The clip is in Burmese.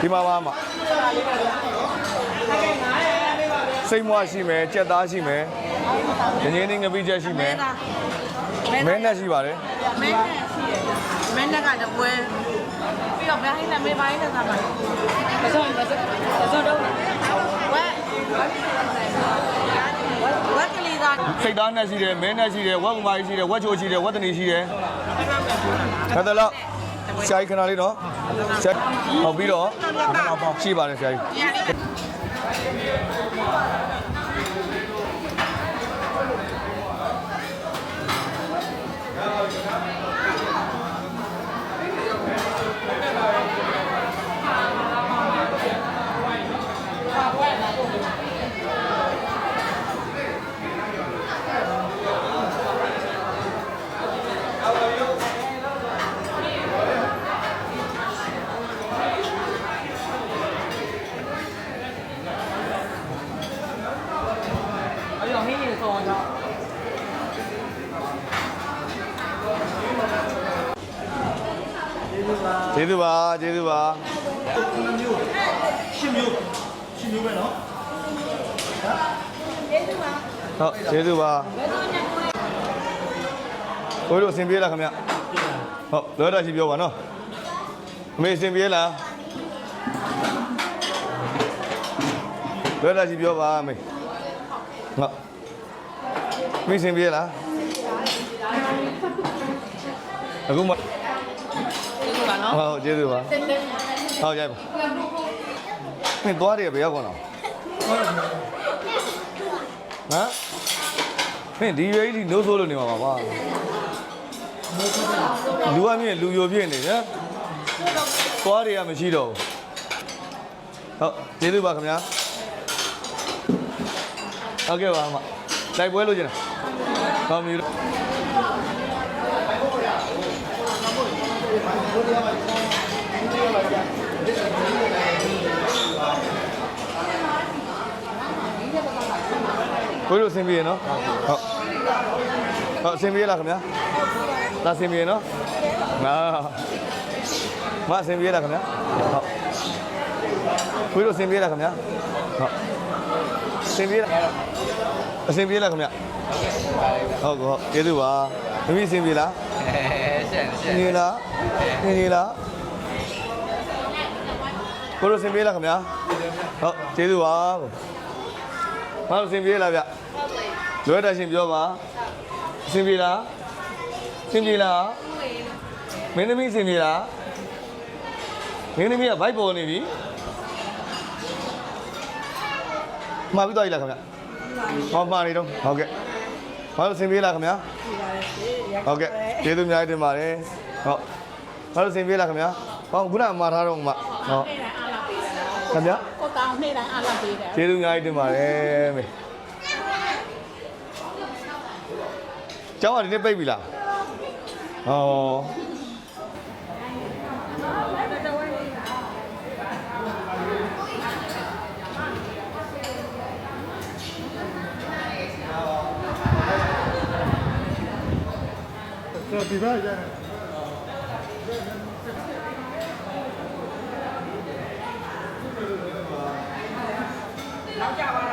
听妈妈嘛。他给你拿呀。 စိတ်မွားရှိမယ်ကြက်သားရှိမယ်ငင်းငင်းငပိချက်ရှိမယ်မဲနဲ့ရှိပါတယ်မဲနဲ့ရှိတယ်မဲနဲ့ကတပွဲပြီးတော့ဘယ်ဟိနဲ့မဲပိုင်းနဲ့သားပါမစောမစောမစောတော့ဝက်ဝက်ကလေးသားစိတ်သားနဲ့ရှိတယ်မဲနဲ့ရှိတယ်ဝက်ကူမာကြီးရှိတယ်ဝက်ချိုရှိတယ်ဝက်တနီရှိတယ်ခက်တယ်လို့ဆရာကြီးခဏလေးနော်ဆရာဟောပြီးတော့ရှိပါတယ်ဆရာကြီး よかった。 ဒီဟာလေးကျေးဇူးပါကျေးဇူးပါရှင်းမျိုးရှင်းမျိုးပဲနော်ဟုတ်ကျေးဇူးပါကိုတို့အစဉ်ပြေးလားခင်ဗျဟုတ်လောတာရှိပြောပါနော်အမေအစဉ်ပြေးလားလောတာရှိပြောပါအမေဟုတ် မင်းအစဉ်ပြေးလားအခုမှဒီကနော်ဟုတ်ကျေးဇူးပါဟုတ်ရိုက်ပါမင်းသွားတယ်ဘယ်ရောက်ကောင်းလားဟမ်မင်းဒီရွေးကြီးနိုးဆိုးလို့နေမှာပါကွာလူကမြင်လူယိုပြည့်နေနော်သွားတွေကမရှိတော့ဘူးဟုတ်ကျေးဇူးပါခင်ဗျာဟုတ်ကဲ့ပါအမလိုက်ပွဲလို့ကျင်တာ ကောင်းပြီလို့ကိုတို့အဆင်ပြေနော်ဟုတ်ဟုတ်အဆင်ပြေလားခင်ဗျာဒါအဆင်ပြေနော်နာမအဆင်ပြေလားခင်ဗျာဟုတ်ကိုတို့အဆင်ပြေလားခင်ဗျာဟုတ်အဆင်ပြေလားအဆင်ပြေလားခင်ဗျာ ဟုတ်ကောကျေးဇူးပါမမီးအဆင်ပြေလားနေလားနေလားကိုတို့အဆင်ပြေလားခင်ဗျာဟုတ်ကျေးဇူးပါမဟုတ်အဆင်ပြေလားဗျလွယ်တရှင်ပြောပါအဆင်ပြေလားအဆင်ပြေလားမင်းသမီးအဆင်ပြေလားမင်းသမီးကဘိုက်ပေါ်နေပြီမှာပြီးတော့ရည်လားခင်ဗျဟောမှာနေတော့ဟုတ်ကဲ့ ဘာလို့အဆင်ပြေလားခင်ဗျဟုတ်ကဲ့ကျေးဇူးအများကြီးတင်ပါတယ်ဟုတ်ဘာလို့အဆင်ပြေလားခင်ဗျဟောခုနကမှာထားတော့မှာဟုတ်ခင်ဗျကိုတောင်းနေ့တိုင်းအားလာပေးတယ်ကျေးဇူးအများကြီးတင်ပါတယ်မေကျောင်းကဒီနေ့ပိတ်ပြီလားဟော တော့ဒီဘက်ရတယ်နောက်ကြပါ